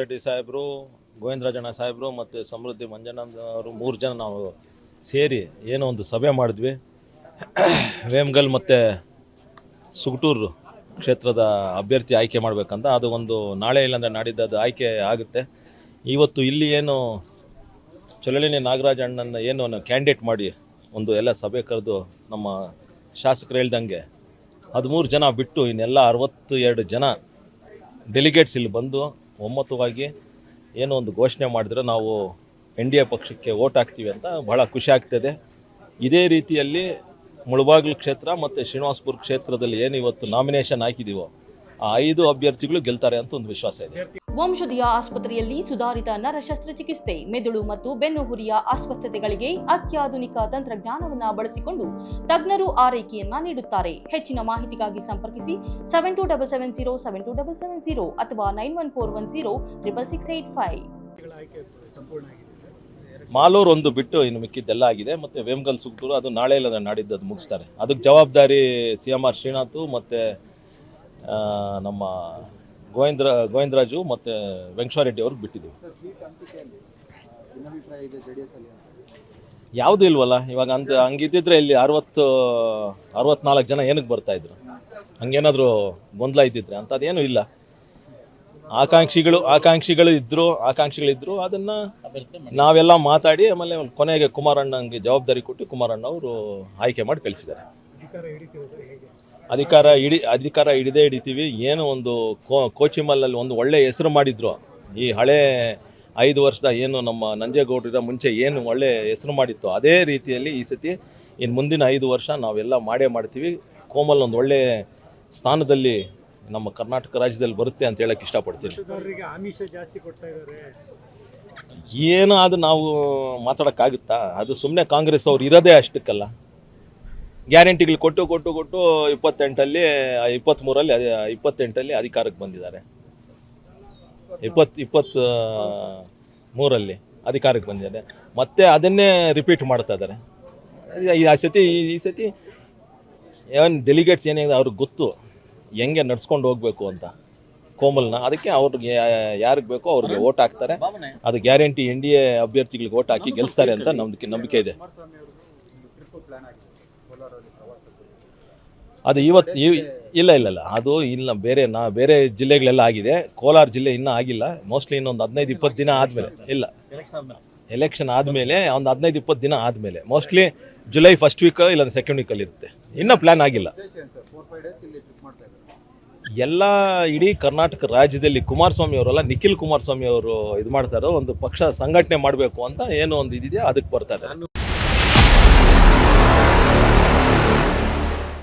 ರೆಡ್ಡಿ ಸಾಹೇಬರು, ಗೋವಿಂದರಾಜಣ್ಣ ಸಾಹೇಬರು ಮತ್ತು ಸಮೃದ್ಧಿ ಮಂಜನಂದ ಅವರು ಮೂರು ಜನ ನಾವು ಸೇರಿ ಏನೋ ಒಂದು ಸಭೆ ಮಾಡಿದ್ವಿ. ವೇಮ್ಗಲ್ ಮತ್ತು ಸುಗಟೂರು ಕ್ಷೇತ್ರದ ಅಭ್ಯರ್ಥಿ ಆಯ್ಕೆ ಮಾಡಬೇಕಂತ. ಅದು ಒಂದು ನಾಳೆ ಇಲ್ಲಾಂದರೆ ನಾಡಿದ್ದು ಅದು ಆಯ್ಕೆ ಆಗುತ್ತೆ. ಇವತ್ತು ಇಲ್ಲಿ ಏನು ಚೊಲಳಿನಿ ನಾಗರಾಜ ಅಣ್ಣನ ಏನು ಕ್ಯಾಂಡಿಡೇಟ್ ಮಾಡಿ ಒಂದು ಎಲ್ಲ ಸಭೆ ಕರೆದು ನಮ್ಮ ಶಾಸಕರು ಹೇಳ್ದಂಗೆ ಹದಿಮೂರು ಜನ ಬಿಟ್ಟು ಇನ್ನೆಲ್ಲ ಅರವತ್ತು ಎರಡು ಜನ ಡೆಲಿಗೇಟ್ಸ್ ಇಲ್ಲಿ ಬಂದು ಒಮ್ಮತವಾಗಿ ಏನೋ ಒಂದು ಘೋಷಣೆ ಮಾಡಿದ್ರೆ ನಾವು ಎನ್ ಡಿ ಎ ಪಕ್ಷಕ್ಕೆ ಓಟ್ ಹಾಕ್ತೀವಿ ಅಂತ ಭಾಳ ಖುಷಿ ಆಗ್ತದೆ. ಇದೇ ರೀತಿಯಲ್ಲಿ ಮುಳಬಾಗಿಲು ಕ್ಷೇತ್ರ ಮತ್ತು ಶ್ರೀನಿವಾಸ್ಪುರ ಕ್ಷೇತ್ರದಲ್ಲಿ ಏನು ಇವತ್ತು ನಾಮಿನೇಷನ್ ಹಾಕಿದ್ದೀವೋ ಆ ಐದು ಅಭ್ಯರ್ಥಿಗಳು ಗೆಲ್ತಾರೆ ಅಂತ ಒಂದು ವಿಶ್ವಾಸ ಇದೆ. ವಂಶದಿಯ ಆಸ್ಪತ್ರೆಯಲ್ಲಿ ಸುಧಾರಿತ ನರ ಶಸ್ತ್ರಚಿಕಿತ್ಸೆ ಮೆದುಳು ಮತ್ತು ಬೆನ್ನುಹುರಿಯ ಅಸ್ವಸ್ಥತೆಗಳಿಗೆ ಅತ್ಯಾಧುನಿಕ ತಂತ್ರಜ್ಞಾನವನ್ನು ಬಳಸಿಕೊಂಡು ತಜ್ಞರು ಆರೈಕೆಯನ್ನ ನೀಡುತ್ತಾರೆ. ಹೆಚ್ಚಿನ ಮಾಹಿತಿಗಾಗಿ ಸಂಪರ್ಕಿಸಿ seven two double seven zero seven two double seven zero ಅಥವಾ nine one four one zero triple six eight five Malur ಒಂದು ಬಿಟ್ಟು ಇನ್ನು ಮಿಕ್ಕಿದ್ದೆಲ್ಲ ಆಗಿದೆ. ಮತ್ತು ವೇಮಗಲ್ ಸುಗ್ತೂರು ಅದು ನಾಳೆ ಇಲ್ಲ ನಾಡಿದ್ದು ಅದು ಮುಗಿಸ್ತಾರೆ. ಅದಕ್ಕೆ ಜವಾಬ್ದಾರಿ ಸಿ ಎಂ ಆರ್ ಶ್ರೀನಾಥ್ ಮತ್ತು ನಮ್ಮ ಗೋವಿಂದ್ರ, ಗೋವಿಂದರಾಜು ಮತ್ತು ವೆಂಕಟರೆಡ್ಡಿ ಅವ್ರಿಗೆ ಬಿಟ್ಟಿದ್ದೀವಿ. ಯಾವುದು ಇಲ್ವಲ್ಲ, ಇವಾಗ ಅಂತ ಹಂಗಿದ್ದಿದ್ರೆ ಇಲ್ಲಿ ಅರವತ್ತು, ಅರವತ್ನಾಲ್ಕು ಜನ ಏನಕ್ಕೆ ಬರ್ತಾಯಿದ್ರು ಹಂಗೇನಾದರೂ ಗೊಂದಲ ಇದ್ದಿದ್ರೆ ಅಂಥದ್ದೇನೂ ಇಲ್ಲ. ಆಕಾಂಕ್ಷಿಗಳು ಆಕಾಂಕ್ಷಿಗಳು ಇದ್ದರು ಆಕಾಂಕ್ಷಿಗಳಿದ್ದರು ಅದನ್ನು ನಾವೆಲ್ಲ ಮಾತಾಡಿ ಆಮೇಲೆ ಕೊನೆಗೆ ಕುಮಾರಣ್ಣಂಗೆ ಜವಾಬ್ದಾರಿ ಕೊಟ್ಟು ಕುಮಾರಣ್ಣ ಅವರು ಆಯ್ಕೆ ಮಾಡಿ ಕಳಿಸಿದ್ದಾರೆ. ಅಧಿಕಾರ ಹಿಡಿ ಅಧಿಕಾರ ಹಿಡಿದೇ ಹಿಡಿತೀವಿ. ಏನು ಒಂದು ಕೋ ಕೋಚಿಮಲ್ಲಲ್ಲಿ ಒಂದು ಒಳ್ಳೆಯ ಹೆಸರು ಮಾಡಿದ್ರು. ಈ ಹಳೆ ಐದು ವರ್ಷದ ಏನು ನಮ್ಮ ನಂಜೇಗೌಡರ ಮುಂಚೆ ಏನು ಒಳ್ಳೆ ಹೆಸರು ಮಾಡಿತ್ತು. ಅದೇ ರೀತಿಯಲ್ಲಿ ಈ ಸತಿ ಇನ್ನು ಮುಂದಿನ ಐದು ವರ್ಷ ನಾವೆಲ್ಲ ಮಾಡೇ ಮಾಡ್ತೀವಿ. ಕೋಮಲ್ ಒಂದು ಒಳ್ಳೆ ಸ್ಥಾನದಲ್ಲಿ ನಮ್ಮ ಕರ್ನಾಟಕ ರಾಜ್ಯದಲ್ಲಿ ಬರುತ್ತೆ ಅಂತ ಹೇಳಕ್ಕೆ ಇಷ್ಟಪಡ್ತೀನಿ. ಏನು ಅದು ನಾವು ಮಾತಾಡೋಕ್ಕಾಗುತ್ತಾ? ಅದು ಸುಮ್ಮನೆ ಕಾಂಗ್ರೆಸ್ ಅವ್ರು ಇರೋದೇ ಅಷ್ಟಕ್ಕಲ್ಲ. ಗ್ಯಾರಂಟಿಗಳು ಕೊಟ್ಟು ಕೊಟ್ಟು ಕೊಟ್ಟು ಇಪ್ಪತ್ತೆಂಟಲ್ಲಿ ಇಪ್ಪತ್ತ್ಮೂರಲ್ಲಿ ಅದೇ ಇಪ್ಪತ್ತೆಂಟಲ್ಲಿ ಅಧಿಕಾರಕ್ಕೆ ಬಂದಿದ್ದಾರೆ. ಇಪ್ಪತ್ತು ಇಪ್ಪತ್ತು ಮೂರಲ್ಲಿ ಅಧಿಕಾರಕ್ಕೆ ಬಂದಿದ್ದಾರೆ. ಮತ್ತೆ ಅದನ್ನೇ ರಿಪೀಟ್ ಮಾಡ್ತಾ ಇದ್ದಾರೆ. ಈ ಆ ಸತಿ ಈ- ಸತಿ ಏನು ಡೆಲಿಗೇಟ್ಸ್ ಏನಿದೆ ಅವ್ರಿಗೆ ಗೊತ್ತು. ಹೆಂಗೆ ನಡ್ಸ್ಕೊಂಡು ಹೋಗ್ಬೇಕು ಅಂತ. ಕೋಮಲ್ನ ಅದಕ್ಕೆ ಅವ್ರಿಗೆ ಯಾರಿಗೆ ಬೇಕೋ ಅವ್ರಿಗೆ ಓಟ್ ಹಾಕ್ತಾರೆ. ಅದು ಗ್ಯಾರಂಟಿ ಎನ್ ಡಿ ಎ ಅಭ್ಯರ್ಥಿಗಳಿಗೆ ಓಟ್ ಹಾಕಿ ಗೆಲ್ಸ್ತಾರೆ ಅಂತ ನಂಬಿಕೆ ನಂಬಿಕೆ ಇದೆ. ಅದು ಇವತ್ತು ಇಲ್ಲ ಇಲ್ಲ ಇಲ್ಲ. ಅದು ಇಲ್ಲ, ಬೇರೆ ನಾ ಬೇರೆ ಜಿಲ್ಲೆಗಳೆಲ್ಲ ಆಗಿದೆ. ಕೋಲಾರ ಜಿಲ್ಲೆ ಇನ್ನೂ ಆಗಿಲ್ಲ. ಮೋಸ್ಟ್ಲಿ ಇನ್ನೊಂದು ಹದಿನೈದು, ಇಪ್ಪತ್ತು ದಿನ ಆದಮೇಲೆ. ಇಲ್ಲ. ಎಲೆಕ್ಷನ್ ಆದಮೇಲೆ, ಒಂದು ಹದಿನೈದು, ಇಪ್ಪತ್ತು ದಿನ ಆದಮೇಲೆ. ಮೋಸ್ಟ್ಲಿ ಜುಲೈ ಫಸ್ಟ್ ವೀಕ್ ಇಲ್ಲ ಸೆಕೆಂಡ್ ವೀಕಲ್ಲಿ ಇರುತ್ತೆ. ಇನ್ನೂ ಪ್ಲ್ಯಾನ್ ಆಗಿಲ್ಲ. ಎಲ್ಲ ಇಡೀ ಕರ್ನಾಟಕ ರಾಜ್ಯದಲ್ಲಿ ಕುಮಾರಸ್ವಾಮಿ ಅವರಲ್ಲ, ನಿಖಿಲ್ ಕುಮಾರಸ್ವಾಮಿ ಅವರು ಇದು ಮಾಡ್ತಾರೋ. ಒಂದು ಪಕ್ಷ ಸಂಘಟನೆ ಮಾಡಬೇಕು ಅಂತ ಏನೋ ಒಂದು ಇದಿದೆ, ಅದಕ್ಕೆ ಬರ್ತಾರೆ